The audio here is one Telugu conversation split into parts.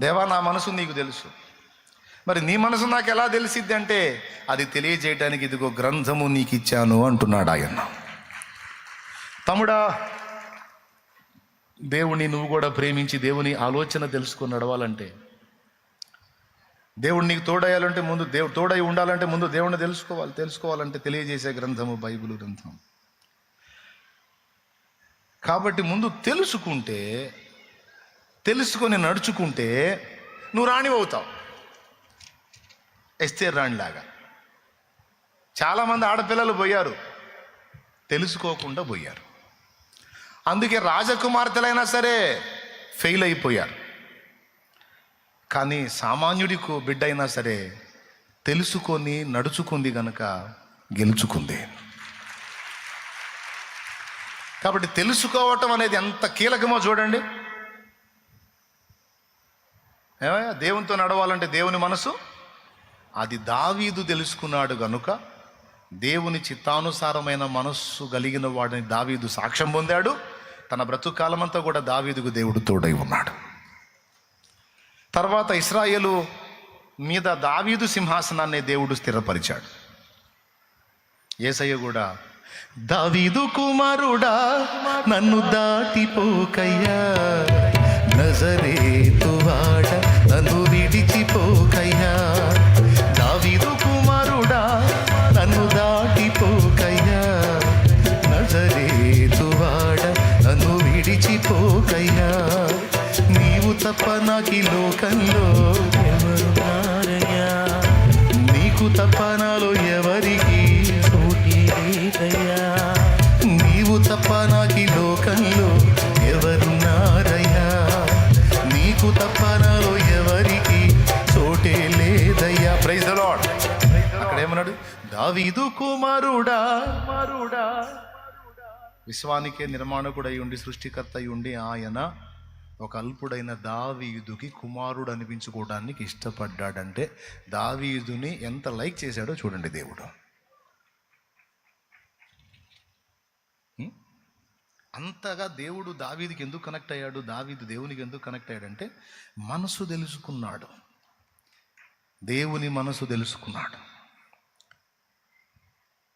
దేవా నా మనసు నీకు తెలుసు. మరి నీ మనసు నాకు ఎలా తెలిసిద్ది అంటే అది తెలియజేయటానికి ఇదిగో గ్రంథము నీకు ఇచ్చాను అంటున్నాడు ఆయన. తమ్ముడా దేవుణ్ణి నువ్వు కూడా ప్రేమించి దేవుని ఆలోచన తెలుసుకొని నడవాలంటే దేవుడు నీకు తోడయ్యాలంటే ముందు దేవుడు తోడై ఉండాలంటే ముందు దేవుణ్ణి తెలుసుకోవాలి తెలుసుకోవాలంటే తెలియజేసే గ్రంథము బైబిల్ గ్రంథం. కాబట్టి ముందు తెలుసుకుంటే తెలుసుకొని నడుచుకుంటే నువ్వు రాణివవుతావు ఎస్తేర్ రాణిలాగా. చాలామంది ఆడపిల్లలు పోయారు. తెలుసుకోకుండా పోయారు. అందుకే రాజకుమార్తెలైనా సరే ఫెయిల్ అయిపోయారు. కానీ సామాన్యుడికి బిడ్డ అయినా సరే తెలుసుకొని నడుచుకుంది గనక గెలుచుకుంది. కాబట్టి తెలుసుకోవటం అనేది ఎంత కీలకమో చూడండి. ఏమయ్యా? దేవునితో నడవాలంటే దేవుని మనసు? అది దావీదు తెలుసుకున్నాడు గనుక దేవుని చిత్తానుసారమైన మనస్సు కలిగిన వాడిని దావీదు సాక్ష్యం పొందాడు. తన బ్రతుకాలమంతా కూడా దావీదుకు దేవుడు తోడై ఉన్నాడు. తర్వాత ఇస్రాయేలు మీద దావీదు సింహాసనాన్ని దేవుడు స్థిరపరిచాడు. ఏసయ్య కూడా దావీదు కుమారుడా నన్ను దాటిపోకయ్యా నజరేతువాడ తప్ప నాకు ఈ లోకంలో ఎవరున్నారయ్యా నీకు తప్ప నాలో ఎవరికి నీవు తప్ప నాకు ఈ లోకంలో ఎవరున్నారయ్యా నీకు తప్ప నాలో ఎవరికి చోటే లేదయ్యా. ప్రైజ్ ద లార్డ్ అక్కడ ఏమన్నాడు దావీదు కుమారుడా కుమారుడా. విశ్వానికే నిర్మాణకుడై ఉండి సృష్టికర్త అయి ఉండి ఆయన ఒక అల్పుడైన దావీదుకి కుమారుడు అనిపించుకోవడానికి ఇష్టపడ్డాడంటే దావీయుదుని ఎంత లైక్ చేశాడో చూడండి దేవుడు. అంతగా దేవుడు దావీదికి ఎందుకు కనెక్ట్ అయ్యాడు? దావీదు దేవునికి ఎందుకు కనెక్ట్ అయ్యాడంటే మనసు తెలుసుకున్నాడు. దేవుని మనసు తెలుసుకున్నాడు.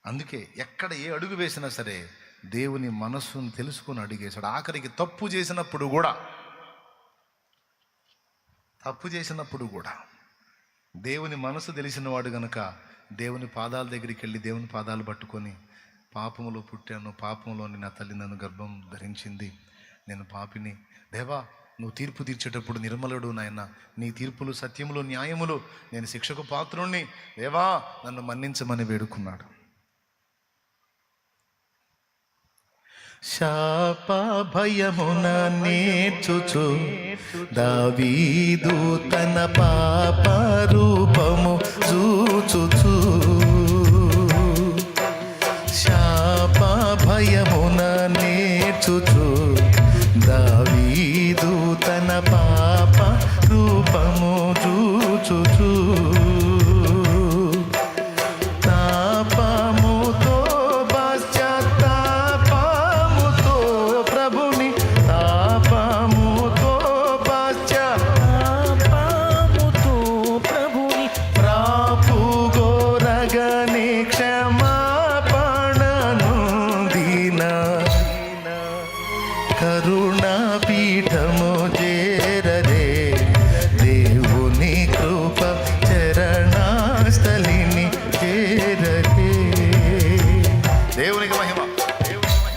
అందుకే ఎక్కడ ఏ అడుగు వేసినా సరే దేవుని మనసును తెలుసుకుని అడిగేశాడు. ఆఖరికి తప్పు చేసినప్పుడు కూడా తప్పు చేసినప్పుడు కూడా దేవుని మనసు తెలిసినవాడు గనక దేవుని పాదాల దగ్గరికి వెళ్ళి దేవుని పాదాలు పట్టుకొని పాపములో పుట్టాను పాపంలోని నా తల్లి నన్ను గర్భం ధరించింది నేను పాపిని. దేవా నువ్వు తీర్పు తీర్చేటప్పుడు నిర్మలుడు నాయన నీ తీర్పులు సత్యములు న్యాయములు నేను శిక్షకు పాత్రుణ్ణి. దేవా నన్ను మన్నించమని వేడుకున్నాడు. శాప భయమున నేర్చుచు. దావీదు తన పాప రూపము చూచుచు. శాప భయమున నేర్చుచు. దావీదు తన పాప రూపము చూచుచు. కరుణా పీఠము చేరరే దేవుని కృప చరణాస్థలిని చేరరే దేవునికి మహిమ.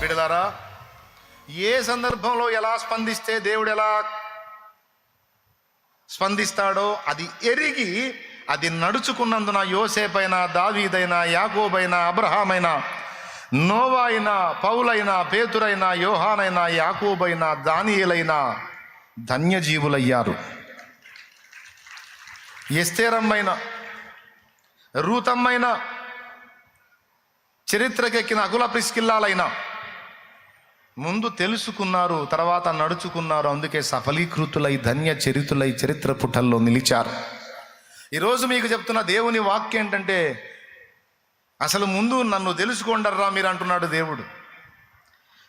బిడలారా ఏ సందర్భంలో ఎలా స్పందిస్తే దేవుడు ఎలా స్పందిస్తాడో అది ఎరిగి అది నడుచుకున్నందున యోసేపైన దావీదైన యాకోబైన అబ్రహామైనా నోవాయినా పౌలైన పేతురైన యోహానైనా యాకోబైన దానియేలైన ధన్యజీవులయ్యారు. ఎస్తేరమ్మైన రూతమ్మైన చరిత్రకెక్కిన అకుల ప్రిస్కిల్లాలైన ముందు తెలుసుకున్నారు తర్వాత నడుచుకున్నారు అందుకే సఫలీకృతులై ధన్య చరితులై చరిత్ర పుటల్లో నిలిచారు. ఈరోజు మీకు చెప్తున్న దేవుని వాక్యం ఏంటంటే అసలు ముందు నన్ను తెలుసుకోండర్రా మీరు అంటున్నాడు దేవుడు.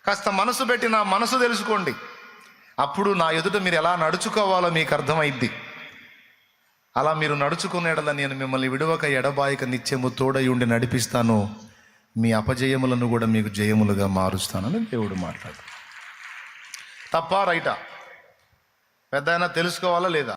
కాస్త మనసు పెట్టి నా మనసు తెలుసుకోండి. అప్పుడు నా ఎదుట మీరు ఎలా నడుచుకోవాలో మీకు అర్థమైద్ది. అలా మీరు నడుచుకునేడల నేను మిమ్మల్ని విడువక ఎడబాయక నిత్యము తోడై ఉండి నడిపిస్తాను. మీ అపజయములను కూడా మీకు జయములుగా మారుస్తానని దేవుడు మాట్లాడు. తప్ప రైటా? పెద్ద తెలుసుకోవాలా లేదా?